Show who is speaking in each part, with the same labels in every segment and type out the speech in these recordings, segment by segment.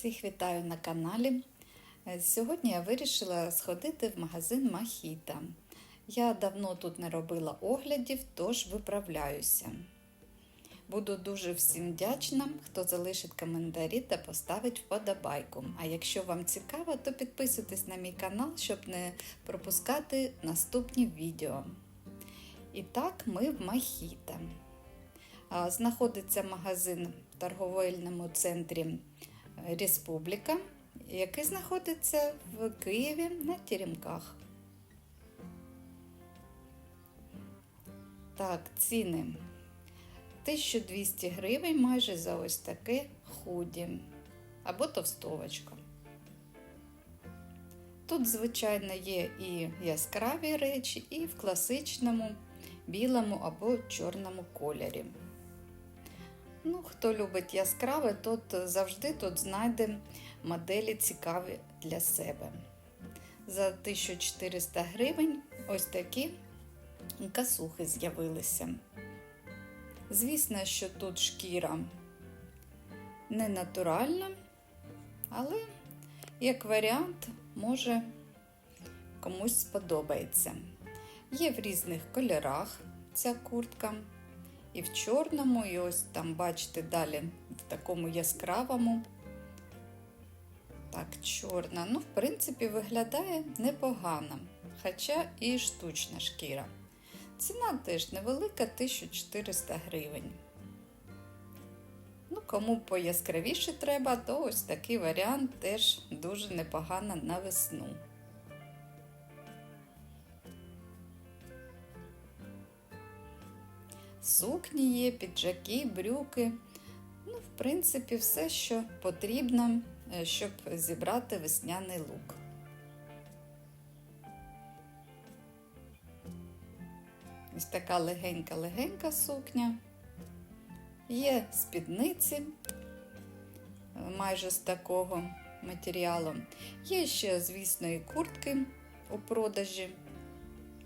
Speaker 1: Всіх вітаю на каналі. Е, Сьогодні я вирішила сходити в магазин Махіта. Я давно тут не робила оглядів, тож виправляюся. Буду дуже всім вдячна, хто залишить коментарі та поставить вподобайку. А якщо вам цікаво, то підписуйтесь на мій канал, щоб не пропускати наступні відео. І так, ми в Махіта. Знаходиться магазин в торговельному центрі Республіка, який знаходиться в Києві на Теремках. Так, ціни 1200 гривень майже за ось таке худі або товстовочка. Тут, звичайно, є і яскраві речі, і в класичному білому або чорному кольорі. Ну, хто любить яскраве, тот завжди тут знайде моделі цікаві для себе. За 1400 гривень ось такі касухи з'явилися. Звісно, що тут шкіра не натуральна, але як варіант, може комусь сподобається. Є в різних кольорах ця куртка. І в чорному, і ось там, бачите, далі в такому яскравому. Так, чорна. Ну, в принципі, виглядає непогано, хоча і штучна шкіра. Ціна теж невелика 1400 гривень. Ну, кому пояскравіше треба, то ось такий варіант теж дуже непогано на весну. Сукні є, піджаки, брюки. Ну, в принципі, все, що потрібно, е, щоб зібрати весняний лук. Ось така легенька-легенька сукня. Є спідниці е, майже з такого матеріалу. Є ще, звісно, і куртки у продажі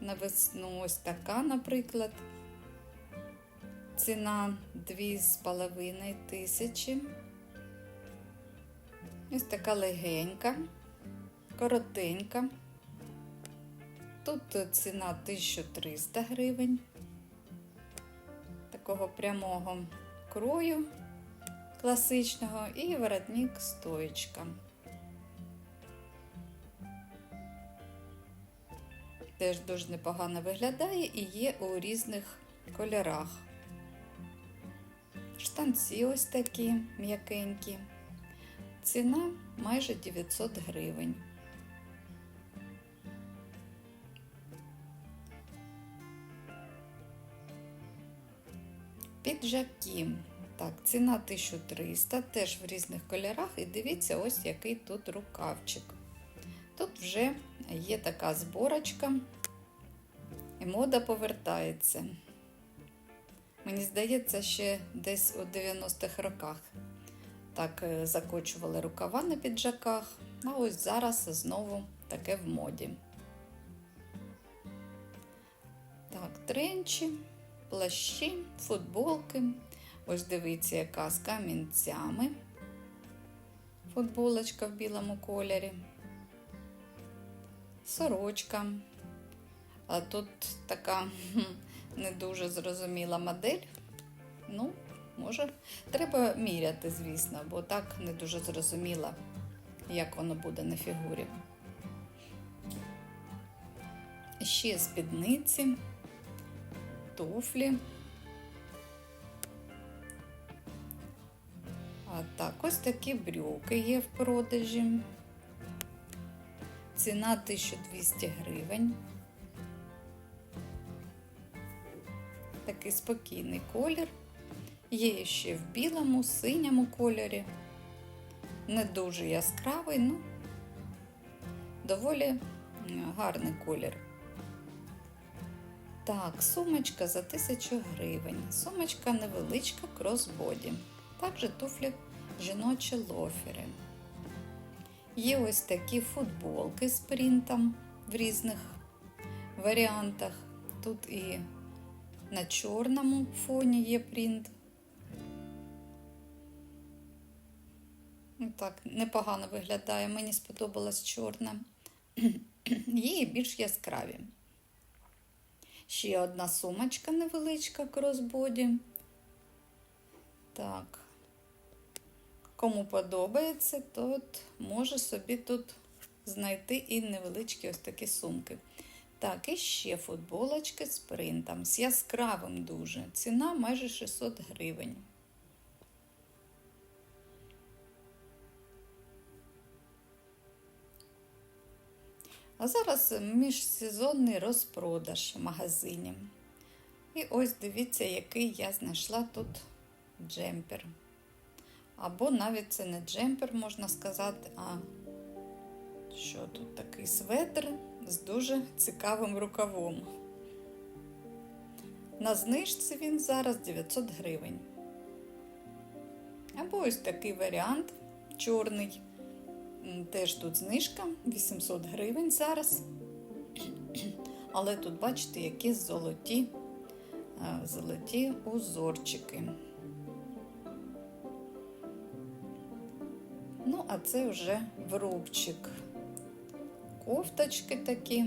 Speaker 1: на весну. Ось така, наприклад. Ціна 2,5 тисячі. Ось така легенька, коротенька. Тут ціна 1300 гривень. Такого прямого крою класичного і воротник стоєчка. Теж дуже непогано виглядає і є у різних кольорах. Штанці ось такі м'якенькі. Ціна майже 900 гривень. Піджаки. Так, ціна 1300, теж в різних кольорах. І дивіться, ось який тут рукавчик. Тут вже є така зборочка, і мода повертається. Мені здається, ще десь у 90-х роках так е, закочували рукава на піджаках, а ось зараз знову таке в моді. Так, тренчі, плащі, футболки. Ось дивіться, яка з камінцями. Футболочка в білому кольорі. Сорочка. А тут така не дуже зрозуміла модель. Ну, може, треба міряти, звісно, бо так не дуже зрозуміла, як воно буде на фігурі. Ще спідниці, туфлі. А так, ось такі брюки є в продажі. Ціна 1200 гривень. Такий спокійний колір. Є ще в білому, синьому кольорі. Не дуже яскравий, ну доволі гарний колір. Так, сумочка за 1000 гривень. Сумочка невеличка кросбоді. Також туфлі жіночі лофери. Є ось такі футболки з принтом в різних варіантах. Тут і на чорному фоні є принт. Ну, Так, непогано виглядає, мені сподобалась чорна. Її більш яскраві. Ще одна сумочка невеличка кросбоді. Так. Кому подобається, то може собі тут знайти і невеличкі ось такі сумки. Так, і ще футболочки з принтом, з яскравим дуже. Ціна майже 600 гривень. А зараз міжсезонний розпродаж в магазині. І ось дивіться, який я знайшла тут джемпер. Або навіть це не джемпер, можна сказати, а що тут такий светр з дуже цікавим рукавом. На знижці він зараз 900 гривень. Або ось такий варіант чорний. Теж тут знижка 800 гривень зараз. Але тут, бачите, які золоті, е, золоті узорчики. Ну, а це вже врубчик. Кофточки такі.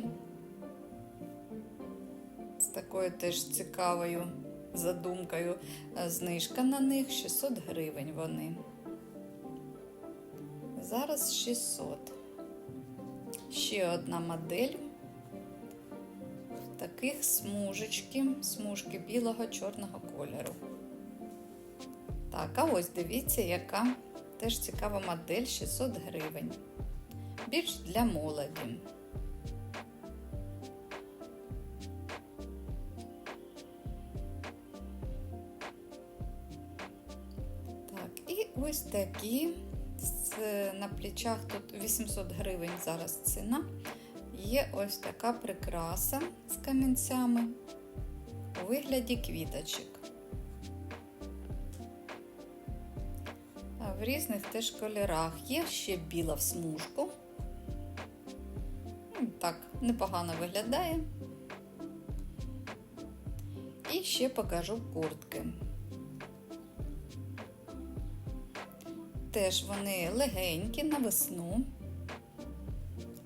Speaker 1: З такою теж цікавою задумкою. Е, Знижка на них 600 гривень вони. Зараз 600. Ще одна модель. Таких смужечки, смужки білого чорного кольору. Так, а ось дивіться, яка теж цікава модель 600 гривень. Більш для молоді. Так, і ось такі на плечах тут 800 гривень зараз ціна. Є ось така прикраса з камінцями у вигляді квіточок. В різних теж кольорах є ще біла в смужку. Так, непогано виглядає. І ще покажу куртки. Теж вони легенькі на весну.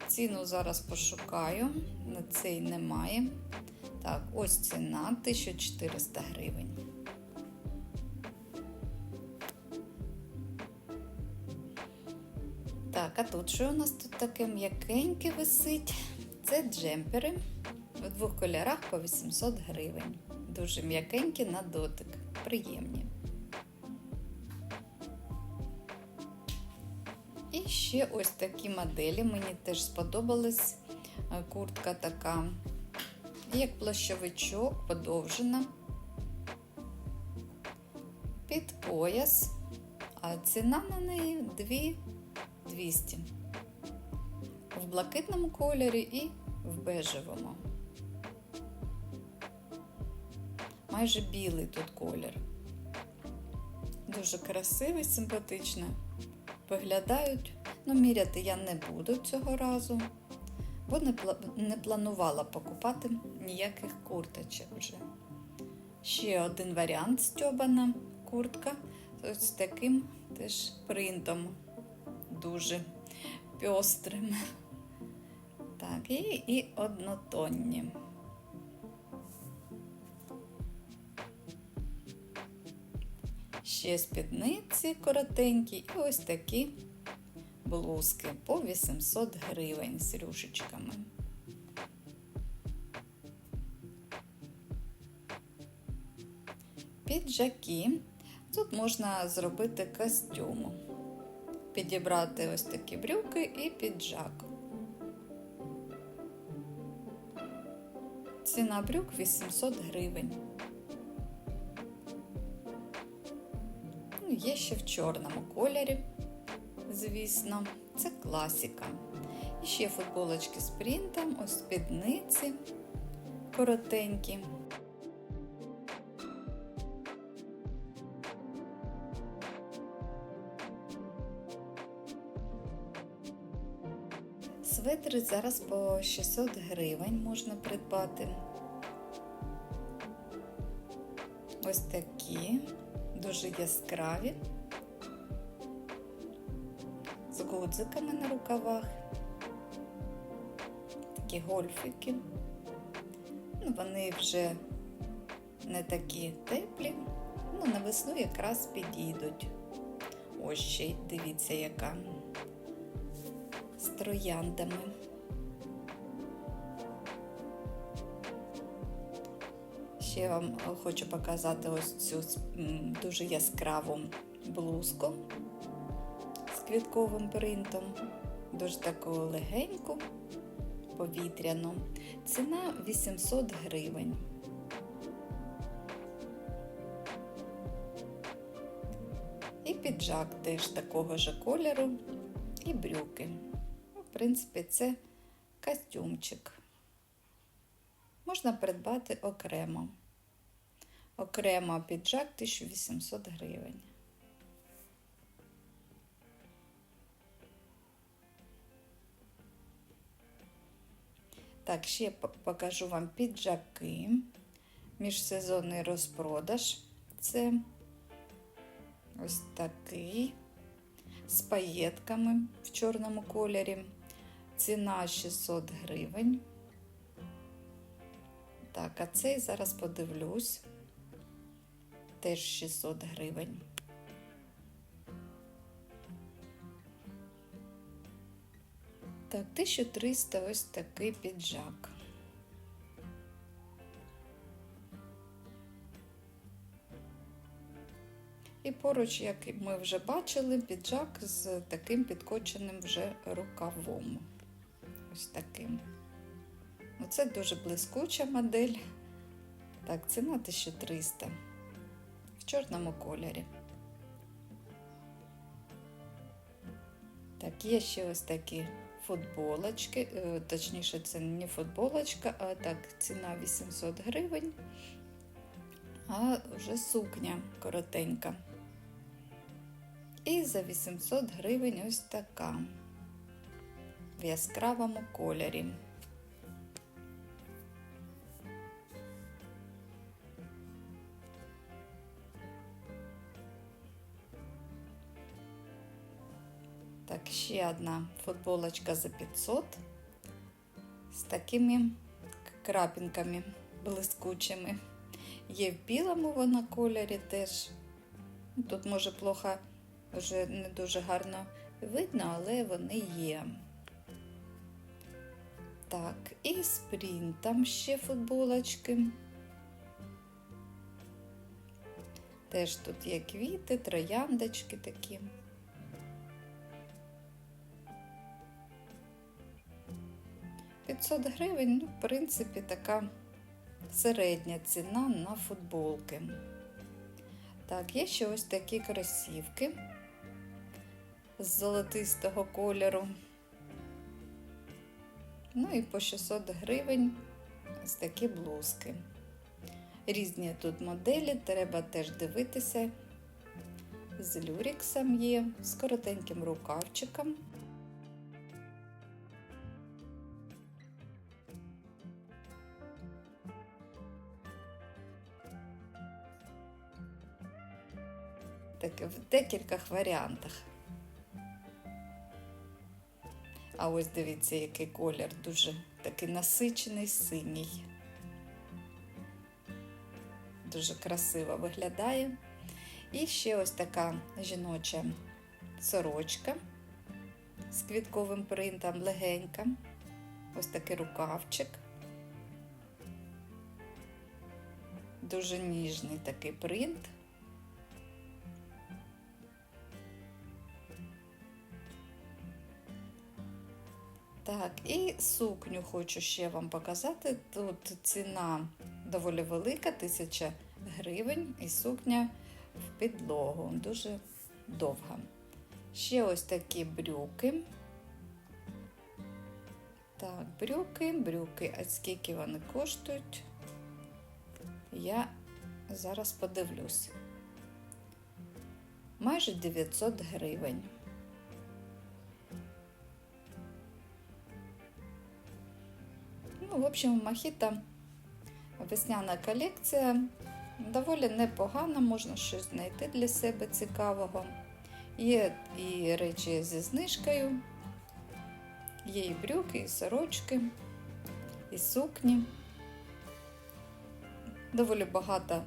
Speaker 1: Ціну зараз пошукаю, на цей немає. Так, ось ціна 1400 гривень. Так, а тут що у нас тут таке м'якеньке висить? Це джемпери у двох кольорах по 800 гривень. Дуже м'якенькі на дотик, приємні. І ще ось такі моделі. Мені теж сподобалась Е, куртка така, як плащовичок, подовжена. Під пояс, а ціна на неї 2200. В блакитному кольорі і в бежевому. Майже білий тут колір. Дуже красивий, симпатично виглядають. Ну, міряти я не буду цього разу, бо не, пла- не планувала покупати ніяких курточок вже. Ще один варіант стьобана куртка з таким теж принтом дуже пьострим. Так, і, і однотонні. Ще спідниці коротенькі і ось такі блузки по 800 гривень з рюшечками. Піджаки. Тут можна зробити костюм. Підібрати ось такі брюки і піджак. Ціна брюк 800 гривень. Ну, Є ще в чорному кольорі, звісно, це класика. І ще футболочки з принтом, ось спідниці коротенькі. Светри зараз по 600 гривень можна придбати. Ось такі, дуже яскраві. з гудзиками на рукавах. Такі гольфики. Ну, вони вже не такі теплі, ну на весну якраз підійдуть. Ось ще дивіться, яка з трояндами. Ще вам хочу показати ось цю дуже яскраву блузку з квітковим принтом, дуже таку легеньку, повітряну. Ціна 800 гривень. І піджак теж такого ж кольору, і брюки. Принципі, це костюмчик. Можна придбати окремо. Окремо піджак 1800 гривень. Так, ще покажу вам піджаки. Міжсезонний розпродаж. Це ось такий з паєтками в чорному кольорі. Ціна 600 гривень. Так, а цей зараз подивлюсь. Теж 600 гривень. Так, 1300 ось такий піджак. І поруч, як ми вже бачили, піджак з таким підкоченим вже рукавом. Ось таким. Ну, Це дуже блискуча модель. Так, ціна 1300 в чорному кольорі. Так, є ще ось такі футболочки, е, точніше, це не футболочка, а так, ціна 800 гривень, а вже сукня коротенька. І за 800 гривень ось така в яскравому кольорі. Так, ще одна футболочка за 500 з такими крапінками блискучими. Є в білому вона кольорі теж. Ну, Тут, може, плохо вже не дуже гарно видно, але вони є. Так, і з принтом ще футболочки. Теж тут є квіти, трояндочки такі. П'ятсот гривень, ну, в принципі, така середня ціна на футболки. Так, є ще ось такі кросівки з золотистого кольору. Ну і по 600 гривень ось такі блузки. Різні тут моделі, треба теж дивитися. З люріксом є, з коротеньким рукавчиком. Так, в декількох варіантах. А ось дивіться, який колір дуже такий насичений синій. Дуже красиво виглядає. І ще ось така жіноча сорочка з квітковим принтом легенька. Ось такий рукавчик. Дуже ніжний такий принт. Так, і сукню хочу ще вам показати. Тут ціна доволі велика, 1000 гривень, і сукня в підлогу, дуже довга. Ще ось такі брюки. Так, брюки, брюки. А скільки вони коштують? Я зараз подивлюсь. Майже 900 гривень. В общем, Махіта весняна колекція доволі непогана, можна щось знайти для себе цікавого. Є і речі зі знижкою, є і брюки, і сорочки, і сукні. Доволі багато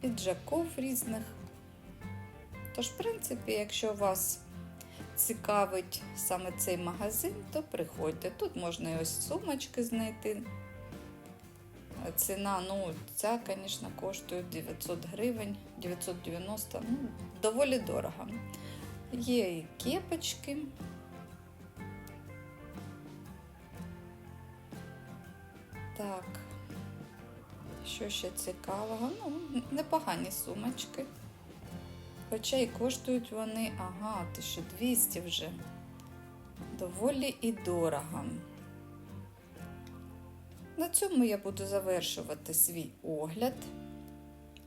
Speaker 1: піджаків різних. Тож, в принципі, якщо у вас цікавить саме цей магазин, то приходьте. Тут можна і ось сумочки знайти. Ціна, ну, ця, звісно, коштує 900 гривень, 990, ну, доволі дорого. Є і кепочки. Так, що ще цікавого? Ну, непогані сумочки. Хоча і коштують вони, ага, 1200 вже. Доволі і дорого. На цьому я буду завершувати свій огляд.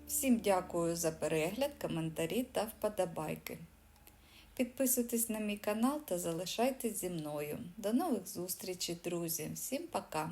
Speaker 1: Всім дякую за перегляд, коментарі та вподобайки. Підписуйтесь на мій канал та залишайтесь зі мною. До нових зустрічей, друзі! Всім пока!